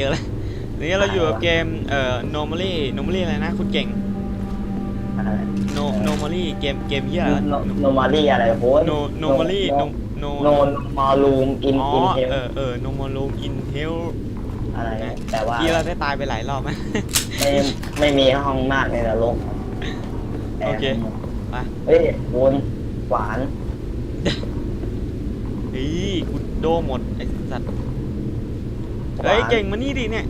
เยอะแล้วทีนี้เราอยู่กับเกมเอ่อ normally normally อะไรนะคุณเก่งอะไร no normally เกมเกมเหี้ยอะไรโนโนมารี่อะไรโว้ย no normally no no โนมาลูมอินอ๋ออินเทลเออเออ normally in hell อะไรแต่ว่าที่เราได้ตายไปหลายรอบไหมไม่ไม่มีห้องมากในนรกโอเคไปเฮ้ยวนหวานเฮ้ยกูโดหมดไอ้สัตว์ เฮ้ยเก่งมานี่ดิเนี่ย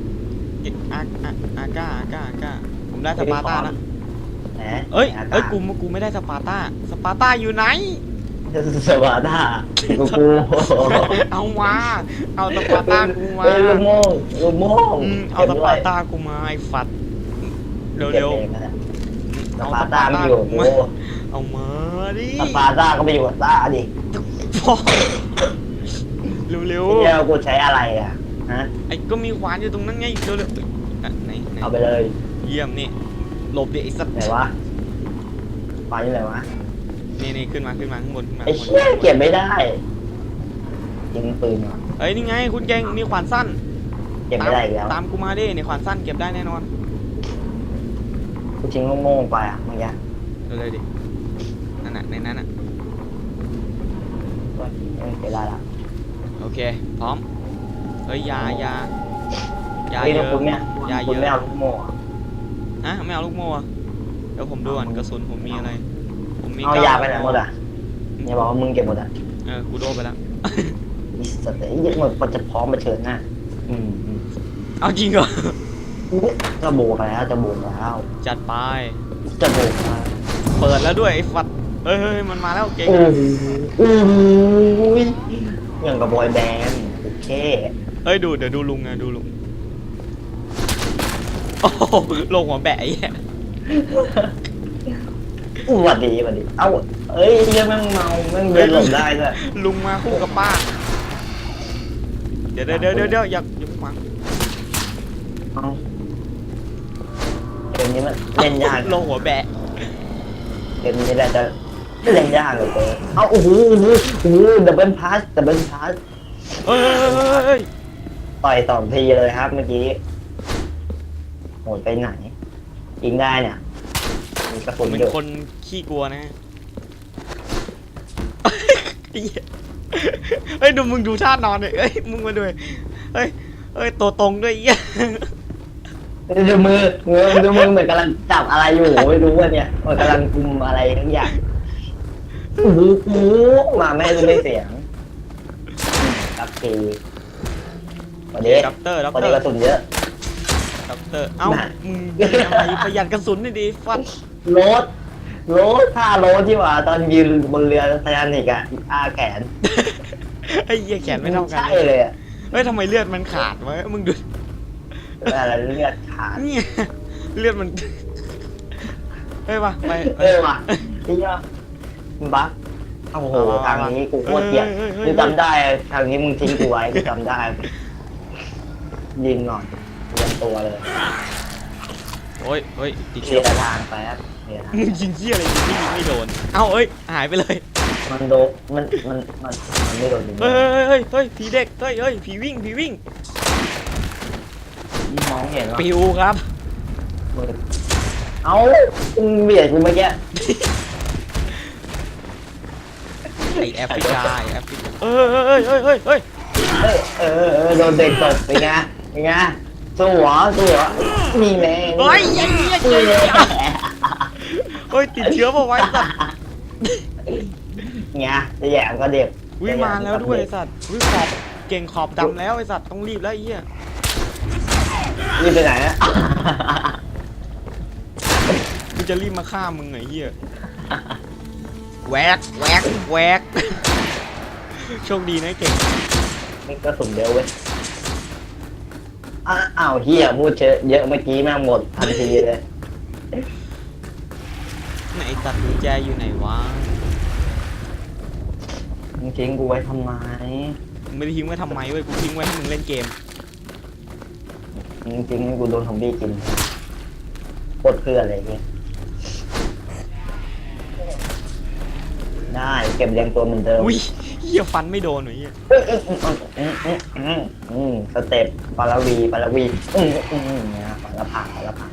เก่งอาอาอาก้าอาก้าอาก้าผมได้สปาร์ต้าแล้วแหมเอ้ยาเอ้ยกาศกูกูไม่ได้สปาร์ต้า สปาร์ต้าอยู่ไหนสวัสดีกูกูเอามาเอาสปาร์ต้ากูมาเฮ้ยลูกโม่งลูกโม่งอืมเอาสปาร์ต้ากูมาไอ้ฝัดเร็วเก็บเร็วเองนะๆสปาร์ต้าไม่อยู่กูกูมาเอามาดิสปาร์ต้าก็ไปอยู่กับต้าดิพ่อเร็วเร็วที่แล้วกูใช้อะไรอะ ฮะๆไอ้ก็มีขวานอยู่ตรงนั้นไงเร็วเร็วๆอะไหนไหนเอาไปเลยเยี่ยมนี่หลบดิไอ้สัตว์ไหนวะไปที่ไหนวะนี่นี่ขึ้นมาขึ้นมาข้างบนขึ้นมาไอ้ข้างบนเชี่ยเก็บไม่ได้ยิงปืนว่ะเฮ้ยนี่ไงคุณเก่งมีขวานสั้นเก็บไม่ได้อีกแล้วตามกูมาดิในขวานสั้นเก็บได้แน่นอนกูทิ้งลูกโม่งไปอะเมื่อกี้เร็วเลยดินั่นน่ะในนั้นน่ะเออเก็บได้ละโอเคพร้อมเฮ้ยยายายาเฮ้ยเยแล้วอะคุณเนี่ยยาคุเยณไม่อะเอาลูกโม่อะฮะไม่เอาลูกโม่อะเดี๋ยวผมดูก่อนกระสุนผมมีอะไร ผมมีเอาก้ยาไปไหนหมดอะเนี่ยบอกว่ามึงเก็บหมดอะเออกูโดนไปแล้ว อีสัตว์ไอ้เหี้ยมันมันจะพร้อมมาเชิญหน้าอืมอืมเอาจริงเหรอจะโบกแล้วจะโบกแล้วจัดไป จะโบกแล้วเปิดแล้วด้วยไอ้ฟัดเฮ้ยเฮ้ยมันมาแล้วเก่งโอ้โหโอ้โหอย่างกับบอยแบนด์โอเค เฮ้ยดูเดี๋ยวดูลุงนะดูลุงโอ้โหลงหัวแบะไอ้เหี้ยอู้หวัดดีหวัดดี เอ้าเอ้ยเหี้ยังแม่งเมาแม่งเดินหลบได้ด้วยลุงมาคู่กับป้า เดี๋ยวเดี๋ยวเดี๋ยวเดี๋ยวเดี๋ยวอย่าอย่าเพิ่งมาเอ้าเกมนี้มันเล่นยากลงหัวแบะเกมนี้แหละจะเล่นยากเหลยเกินเอ้าโอ้โหโอ้โหโอ้โหดับเบิลพาสดับเบิลพาสเฮ้ย ต่อยสองทีเลยครับเมื่อกี้โหดไปไหนยิงได้เนี่ยมีกระผสุมนเป็นอยู่คนขี้กลัวนะไอ้เหี้ยเฮ้ยดูมึงดูท่านอนเลยเฮ้ยมึงมาด้วยเฮ้ยเฮ้ยตัวตรงด้วยไอ้เหี้ยดูมือมือดูมือเหมือนกำลังจับอะไรอยู่ไม่รู้ว่าเนี่ยมันกำลังกุมอะไรทั้งอย่างโอ้โหโอ้โหมาไม่ให้ดูไม่เสียงครับที วันนี้ด็อกเตอร์ด็อกวันเตอนี้ร์กระสุนเยอะ ด็อกเตอร์ เอ้า น่ะ มึงเป็นอะไรประหยัดกระสุนหน่อยดิฟัดโรถโรถท่าโรถที่ว่าตอนยืนบนเรือไททานิกอะอาแขนไอ้เหี้ยแขนไม่เท่ากัน ใช่เลยอะเฮ้ยทำไมเลือดมันขาดวะมึงดู อะไรเลือดขาดเนี่ย เลือดมัน เฮ้ยว่ะไปเออว่ะที่ยบักโอ้โหเอาทางนี้กูโคตรเกลียดเฮ้ยเฮ้ยเฮ้ยกูจำได้ทางนี้มึงทิ้งกูไว้กูจำได้ ยิงหน่อยเตรียมตัวเลยโอ้ยเฮ้ยติดเคลีเชื้ยอร์ทางแป๊บเคลียร์ทางมึงยิงเหี้ยอะไรยิงไม่ยิงไม่โดน เอ้าเอ้ย หายไปเลย มันโดนมันมันมันมันไม่โดนจริงเฮ้ยเฮ้ยเฮ้ยเฮ้ยผีเด็ก เฮ้ยเฮ้ยผีวิ่งผีวิ่ง มองเห็นว่าปิวครับเอ้ามึงเบียดกูเมื่อกี้ไอแอฟริกาไอแอฟริกาเฮ้ยเฮ้ยเฮ้ยเฮ้ยเฮ้ยเออเออเออโดนเด็กตบเป็นไง เป็นไงสู้เหรอสู้เหรอนี่แม่งเฮ้ยยัยยัยนี่ยัยแม่งเฮ้ยติดเชื้อมาไว้สัตว์ไงจะแย่ก็เด็กวิ่งมาแล้วด้วยไอ้สัตว์วิ่งขอบเก่งขอบดำแล้วไอสัตว์ต้องรีบแล้วไอ้เหี้ยนี่ไปไหนอะกูจะรีบมาฆ่ามึงไอ้เหี้ยแหวกแหวกแหวกโชคดีนะไอ้เก่งนี่ก็สุ่มเดียวเว้ย อ้าอ้าวเฮียพูดเยอะเยอะเมื่อกี้แม่งหมดทันทีเลยไหนตัดกุญแจอยู่ไหนวะมึงทิ้งกูไว้ทำไมมึงไม่ได้ทิ้งไว้ทำไมเว้ยกูทิ้งไว้ให้มึงเล่นเกมมึงทิ้งให้กูโดนซอมบี้กินโคตรเพื่ออะไรเงี้ยได้เก็บเรียงตัวเหมือนเดิมอุ้ย เหี้ยฟันไม่โดนหน่อยเหี้ยอืมสเต็ปปาราวีปาราวีอืมอืมอืมนะปาราผาปาราผา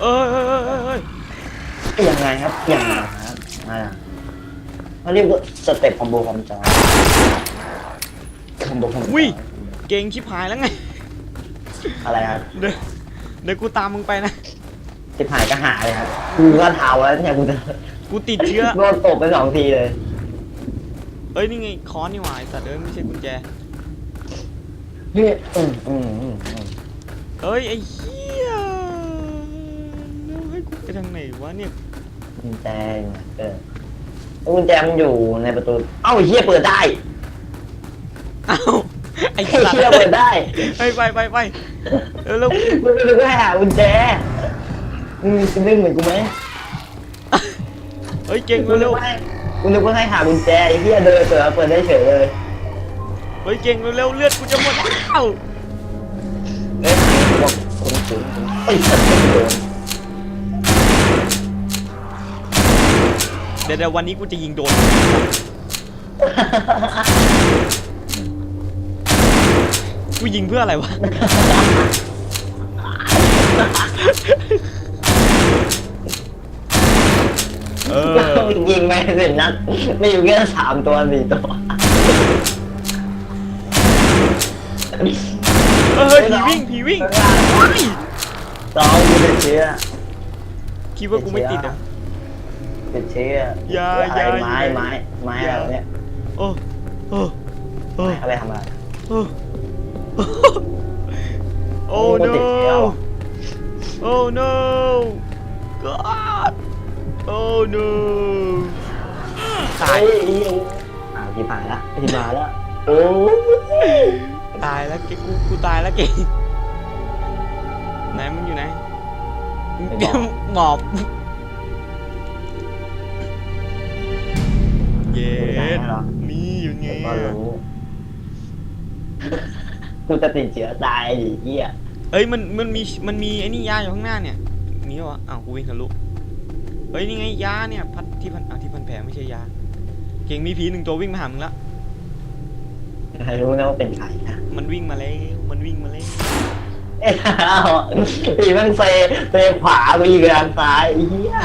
เอ้ยเอ้ยเอ้ยเอ้ยเอ้ยยังไงครับยังไงครับอ่าเขาเรียกว่าสเต็ปคอมโบคอมจอคอมโบคอมจอยเก่งชิบหายแล้วไงอะไรครับเดี๋ยวเดี๋ยวกูตามมึงไปนะ สิบหายก็หาเลยครับกูก็เท้าแล้วเนี่ยกูจะกูติดเชื้อ โดนตบไปสองทีเลย เอ้ยนี่ไงค้อนนี่หว่าไอ้สัตว์เอ้ยไม่ใช่กุญแจเฮ้ยอืมอืมอืมอืมเอ้ยไอ้เหี้ยแล้วให้กูไปทางไหนวะเนี่ยกุญแจอยู่ไหนเออแล้วกุญแจมันอยู่ในประตูเอ้าไอ้เฮียเปิดได้เอ้าไอ้ไอ้สัตว์เฮียเปิดได้ไปไปไปไปเออแล้วมึงนึกว่าหากุญแจมึงจะนึกเหมือนกูไหมเฮ้ยเก่งกูนึเร็กวว่าให้ กูนึกว่าให้หากุญแจไอ้เฮียเดินเปิดมาเปิดได้เฉยเลยๆเฮ้ยเก่งเร็วๆเลือดกูจะหมดเอ้าเอ้ยบอกคนสูงไอ้สัตว์ไม่โดนเดี๋ยวเดี๋ยววันนี้กูจะยิงโดน กูยิงเพื่ออะไรวะ เออ ยิงไม่เสร็จนัดไม่อยู่แค่สามตัวสี่ตัวเออผีวิ่งผีวิ่งเฮ้ยสองกูติดเชื้อคิดว่ากูไม่ติดอะติดเชื้ออย่าอะไรอย่าไม้อย่าไม้ไม้อะไรวะเนี่ยโอ้โอ้โอ้เอาไปทำอะไรโอ้โอ้กูติดเชื้อ no ว่ะโอ้ no god โอ้ no ตายเฮ้ยอ้าวที่ผ่านละที่มาแล้วโอ้ตายแล้วเกกูกูตายแล้วเก่งไหนมันอยู่ไหนหมอบ เย็ดมีอยู่ไงก็อะรู้กูจะติดเชื้อตายดิเหี้ยเอ้ยมันมันมีมันมีไอ้นี่ยาอยู่ข้างหน้าเนี่ยมีปะวะอ้าวกูวิ่งทะลุ เฮ้ยนี่ไงยาเนี่ยพัดที่พันอ้าวที่พันแผลไม่ใช่ยา เก่งมีผีหนึ่งตัววิ่งมาหามึงละใครรู้นะว่าเป็นใครนะมันวิ่งมาแล้วมันวิ่งมาแล้วเอ้ยอ้าวผีแม่งเซเซขวากูยิงทางซ้ายไอ้เหี้ย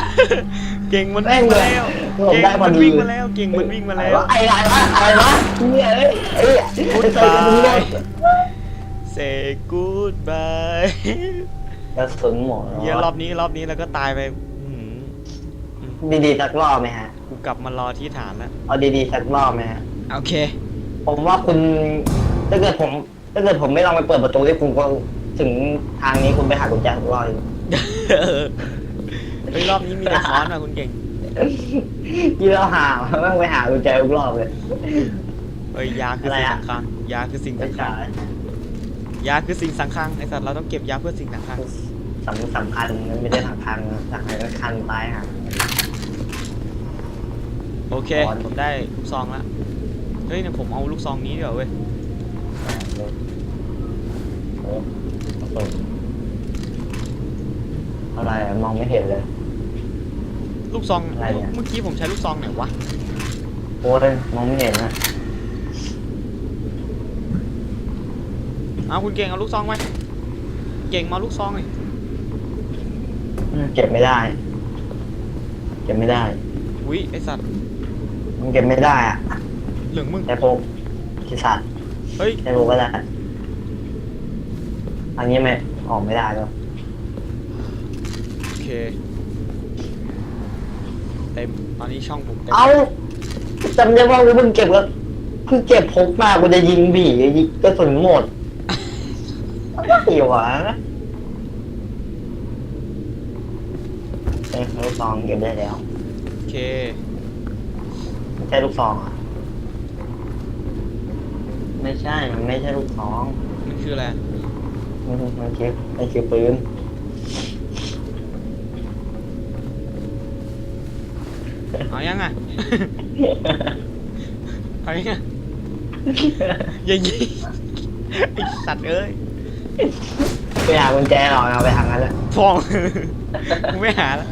เก่งมันแม่วิ่งงเลมายแล้วผมเก่งได้พอมันดี วิ่งมาแล้วเก่งมันวิ่งมาแล้วไอ้อะไรวะอะไรวะเนี่ยเอ้ยเอ้ยพูดไอ้ไปเซอร์มึงเนี่ย say goodbye กระสุนหมดเหี้ยรอบนี้รอบนี้แล้วก็ตายไปอื้อหือ ดีๆสักรอบไหมฮะ กูกลับมารอที่ฐานแล้วเอาดีๆสักรอบไหมฮะ โอเค ผมว่าคุณถ้าเกิดผม ถ้าเกิดผมไม่ลองไปเปิดประตูที่คุณก็ถึงทางนี้คุณไปหากุญแจสักรอบหนึ่งเฮ้ยรอบนี้มีแต่ค้อนอะคุณเก่ง ที่เราหาแม่งไปหากุญแจทุกรอบเลย เฮ้ยยาคืออะไรสิ่งอะ สำคัญยาคือสิ่งไม่สำคัญใช่ยาคือสิ่งสำคัญไอสัตว์เราต้องเก็บยาเพื่อสิ่งสำคัญสำสำคัญมันไม่ได้สำคัญสำคัญสำคัญตายฮะ โอเคค้อนผมได้ลูกซองละเฮ้ยเนี่ยผมเอาลูกซองนี้ดีกว่าเว้ยโอ้โหอะไรอะมองไม่เห็นเลย ลูกซองอะไรเนี่ย เมื่อกี้ผมใช้ลูกซองไหนวะโอ้ยมองไม่เห็นนะเอาคุณเก่งเอาลูกซองไว้เก่งมาเอาลูกซองเลยเก็บไม่ได้ เก็บไม่ได้ อุ้ยไอสัตว์ มันเก็บไม่ได้อะเหลืองมึง แต่พวกที่สัตว์เฮ้ย แต่พวกก็ได้อันนี้ไม่ออกไม่ได้แล้วโอเค เต็ม ตอนนี้ช่องผมเต็ม เอาจำได้ว่ากูเพิ่งเก็บแล้วเพิ่งเก็บพกมากูจะยิงบียิงกระสุนหมดอะไรวะเอ้ยลูกซองเก็บได้แล้ว โอเคไม่ ใช่ลูกซองอะไม่ใช่มันไม่ใช่ลูกซองมันคืออะไรมันมันคือมันคือปืนเอายังอะ เอายังอะอย่ายิงไอสัตว์เอ้ยไปหากุญแจหรอกเอาไปทางนั้นแหละฟองกูไม่หาแล้ว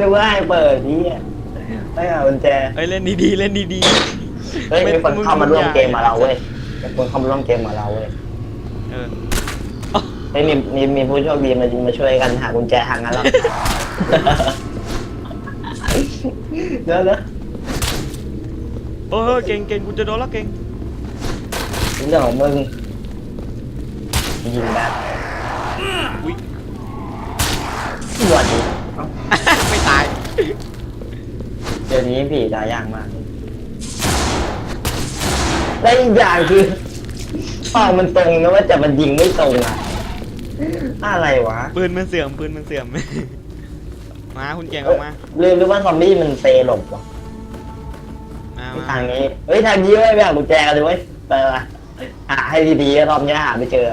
นึกว่าให้เปิดนี่ ไม่เอากุญแจเอ้ยเล่นดีๆเล่นดีเฮ้ยไม่มีคนมึงเข้ามาร่วมมึงอย่าเกมมาเราเว้ยมีคนเข้ามาร่วมเกมมาเราเว้ยๆเออเฮ้ยมีมีมีผู้โชคดีมามาช่วยกันหากุญแจทางนั้นแล้วเดี๋ยวนะเออเก่งเก่งกูจะโดนแล้วเก่งเรื่องของมึงยิงแบบอุ้ยสวัสดีเอ้าไม่ตายเดี๋ยวนี้ผีตายยากมากและอีกอย่างคือเป้ามันตรงนะว่าแต่มันยิงไม่ตรงอะ อะไรวะปืนมันเสื่อมปืนมันเสื่อม มาคุณเก่งออกมาลืมหรือว่าซอมบี้มันเซหลบวะมามาทางนี้เฮ้ยทางนี้เว้ยไปหากุญแจกันเลยเว้ยไปละหาให้ดีๆรอบนี้หาไม่เจอ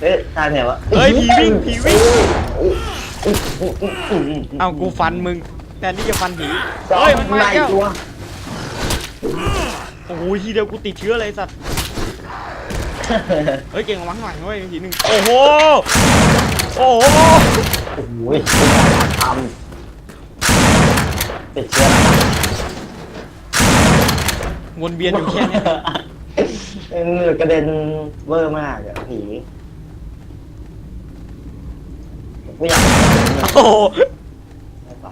เฮ้ยทางไหนวะเฮ้ยผีวิ่งผีวิ่งอุ๊ยอุ๊ยอุ๊ยอุ๊ยอุ๊ยเอากูฟันมึง แต่นี่จะฟันผีสองเฮ้ยมันมาในแล้วตัวโอ้โหทีเดียวกูติดเชื้อเลยสัตว์เฮ้ยเก่งระวังหน่อยเว้ยทีหนึ่งโอ้โหโอ้โหโอ้ยทำติดเชื้อวนเวียนอยู่แค่เนี้ยเออกระเด็นเวอร์มากอะผีกูอยากโอ้โห ไม่ไป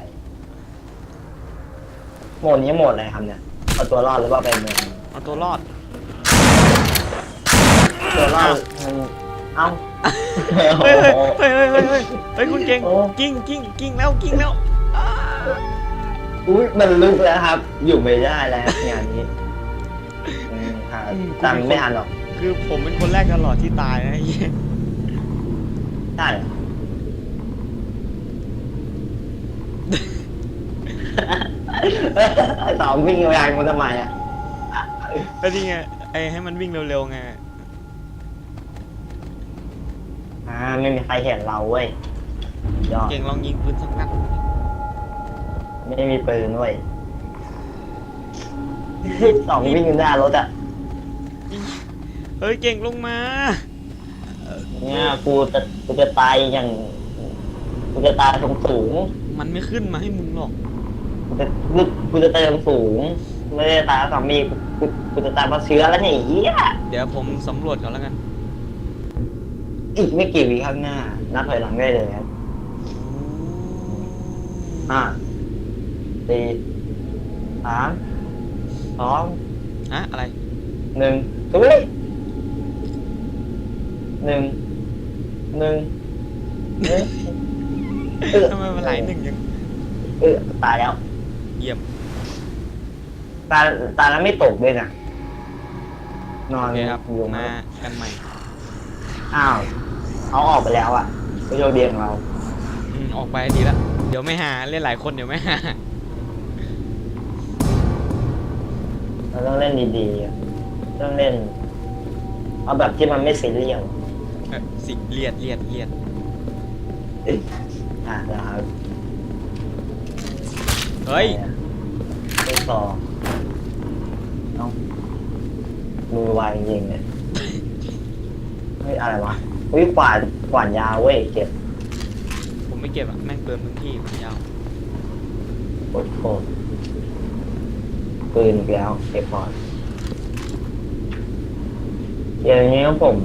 โหมดนี้โหมดอะไรครับเนี่ยเอาตัวรอดหรือว่าเป็นเมืองเอาตัวรอด ตัวรอดมันเอ้าเฮ้ยเฮ้ยเฮ้ยเฮ้ยเฮ้ยเฮ้ยเฮ้ยคุณเก่งโอ้กิ้งกิ้งกิ้งแล้วกิ้งแล้วอุ้ยมันลุกแล้วครับ อยู่ไม่ได้แล้วงานนี้อืมหาตังค์ไม่ทันหรอก คือผมเป็นคนแรกตลอดที่ตายนะไอ้เหี้ยใช่เหรอ ไอ้ สองวิ่งไปทางมันทำไมอะแล้วนี่ไงไอ้ให้มันวิ่งเร็วๆไงอ่าไม่มีใครเห็นเราเว้ยยอดเก่งลองยิงปืนสักนัดไม่มีปืนเว้ยสองวิ่งอยู่หน้ารถอะเฮ้ยเก่งลงมาเนี่ยกูจะกูจะตายอย่างกูจะตายสูงสูงมันไม่ขึ้นมาให้มึงหรอก กูจะกูกูจะตายสูงสูงไม่ได้ตายสามีกูกูกูจะตายเพราะเชื้อแล้วเนี่ยไอ้เหี้ยเดี๋ยวผมสำรวจก่อนแล้วกันอีกไม่กี่วิข้างหน้านับถอยหลังได้เลยครับห้าสี่สามสองฮะอะไร หนึ่งตุ้ยหนึ่งหนึ่งหนึ่งเออทำไมมันไหลหนึ่งยังเออตายแล้ว เยี่ยม ตายตายแล้วไม่ตกด้วยนะนอโอนเคครับอยู่มามากันใหม่อ้าวเขาออกไปแล้วอะผู้โชคดีของเรา อืมออกไปดีแล้วเดี๋ยวไม่หาเล่นหลายคนเดี๋ยวไม่หา เราต้องเล่นดีๆอะต้องเล่น เอาแบบที่มันไม่ซีเรียสเออสิเลียดเลียดเลียดอะนะครับเฮ้ยไม่ต่อเอ้ามือไวจริงๆเนี่ยเฮ้ยอะไรวะเฮ้ยกวาดกวาดยาวเว้ยเก็บผมไม่เก็บอะแม่งเปลืองพื้นที่มันยาวโคตรโคตรปืนอีกแล้วเก็บก่อนเกมนี้ผม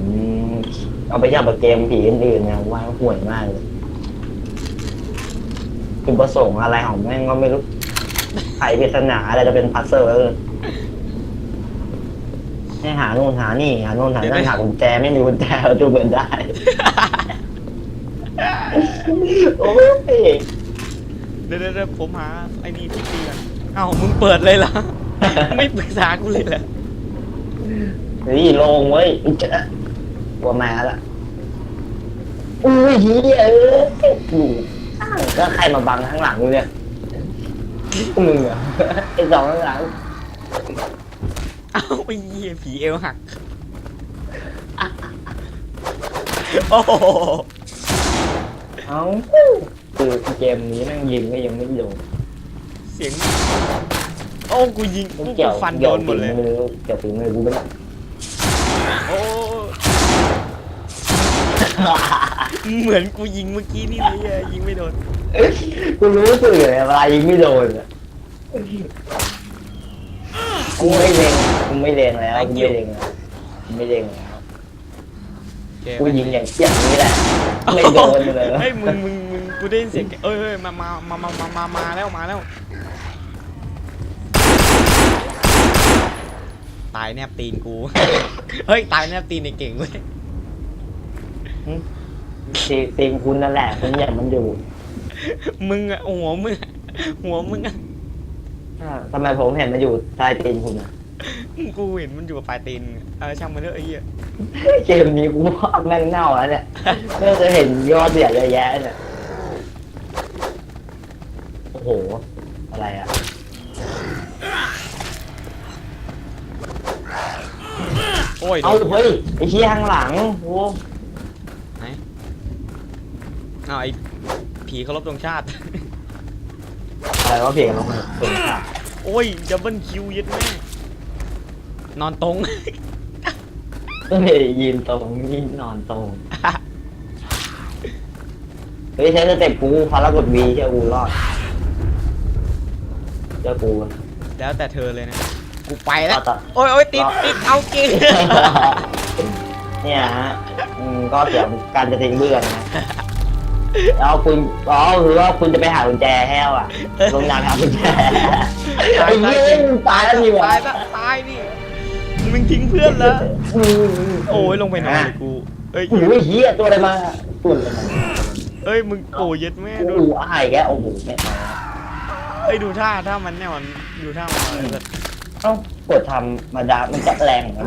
เอาไปจับกับเกมผีอื่นๆเนี่ยว่าห่วยมากเลยจุดประสงค์อะไรของแม่งก็ไม่รู้ ไขปริศนาอะไรจะเป็นพัซเซิลเออให้หาโน่นหานี่หาโน่นหานั่นหากุญแจไม่มีกุญแจเราดูเหมือนได้ โอ้ยเดี๋ยวเดี๋ยวเดี๋ยวผมหาไอ้นี่ที่ตีกันเอ้ามึงเปิดเลยเหรอไม่ปรึกษากูเลยเหรอเฮ้ยโลงเว้ยอุ๊ยเจ๊ะกลัวมาละอุ้ยเฮียเอออยู่ข้างก็ใครมาบังข้างหลังกูเนี่ย มึงเหรอไอ้สองข้างหลังเอ้าไอ้เหี้ยผีเอวหัก โอ้โหเอ้าคือเกมนี้แม่งยิงก็ยังไม่โดนเสียง โอ้กูยิงมันกูเกี่ยวฟันโดเกี่ยวนหมดเลยฝีมือเกี่ยวฝีมือกูไม่ได้โอ้ เหมือนกูยิงเมื่อกี้นี่เลยอะยิงไม่โดนกูรู้สึกเลยเวลายิงไม่โดนอะกูไม่เล็งกูไม่เล็งแล้วกูไม่เล็งแล้วกูไม่เล็งแล้วโอเคกูยิงอย่างอย่างนี้แหละไม่โดนเลยเฮ้ยมึงมึงมึงกูได้ยินเสียงเอ้ยเอ้ยมามามามามามามาแล้วมาแล้วตายแนบตีนกู เฮ้ย ตายแนบตีนในเก่งเว้ย ตีตีมคุณนั่นแหละคุณอย่างมันอยู่มึงอะหัวมึงอะหัวมึงอะอ่าทำไมผมเห็นมันอยู่ใต้ตีนคุณอะกูเห็นมันอยู่กับปลายตีนอะเออช่างมันเถอะไอ้เหี้ยเกมนี้กูว่าแม่งเน่าแล้วเนี่ยเมื่อจะเห็นยอดเสียเยอะแยะเนี่ยโอ้โห อะไรอะโอ้ยโดเอานเฮ้ยไอ้เชี่ยข้างหลังโอ้ไหน เอาไอ้ผีเคารพธงชาติ อะไรวะเพียงลงมาตรงขาโอ้ยดับเบิลคิวยัดแม่นอนตรง เฮ้ยยืนตรงนี่นอนตรง เฮ้ยใช้สเต็ปกูพอแล้วกดวีเชื่อกูรอดเชื่อกูแล้วแต่เธอเลยนะ กูไปแล้ว ต่อโอ้ยโอ้ยติดติดเอาเก่ง เนี่ยฮะอืมก็เสียการจะทิ้งเบื่อนะ แล้วคุณอ๋อคือว่าคุณจะไปหากุญแจแห้วอะลงน้ำหากุญแจตายไอ้ตาย เหี้ยมึงตายแล้วนี่หวะตายละตายนี่มึงทิ้งเพื่อนแล้วโอ้ยลงไปนอนเลยกูเอ้ยโอ้ยเฮียตัวอะไรมาตัวอะไรมาเอ้ยมึงโอ้ยเย็ดแม่โอ้ดูโหอายแกโอ้โหไม่เอาเอ้ยดูท่าท่ามันเนี่ยมันดูท่ามันเลยแบบเอ้ากดทำมาดามันจะแรงเหมือนกัน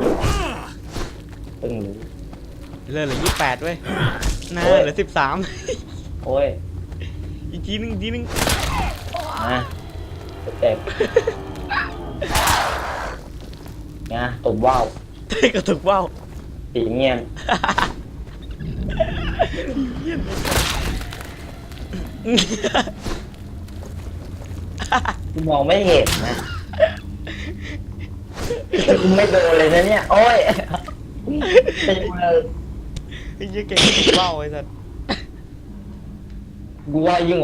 เพิ่งรู้ เลื่อนเหลือยี่แปดเว้ยน่าโอ้ยเหลือสิบสาม โอ้ยอีกทีนึงอีกทีนึงมาสเต็ปนะตบว่าวเต้กระตุกว่าวสีเงียบกูมองไม่เห็นนะกูไม่โดนเลยนะเนี่ย โอ้ยเป็นมาไอ้เหี้ยเก่งกระตุกว่าวไอ้สัสกูว่ายิ่ง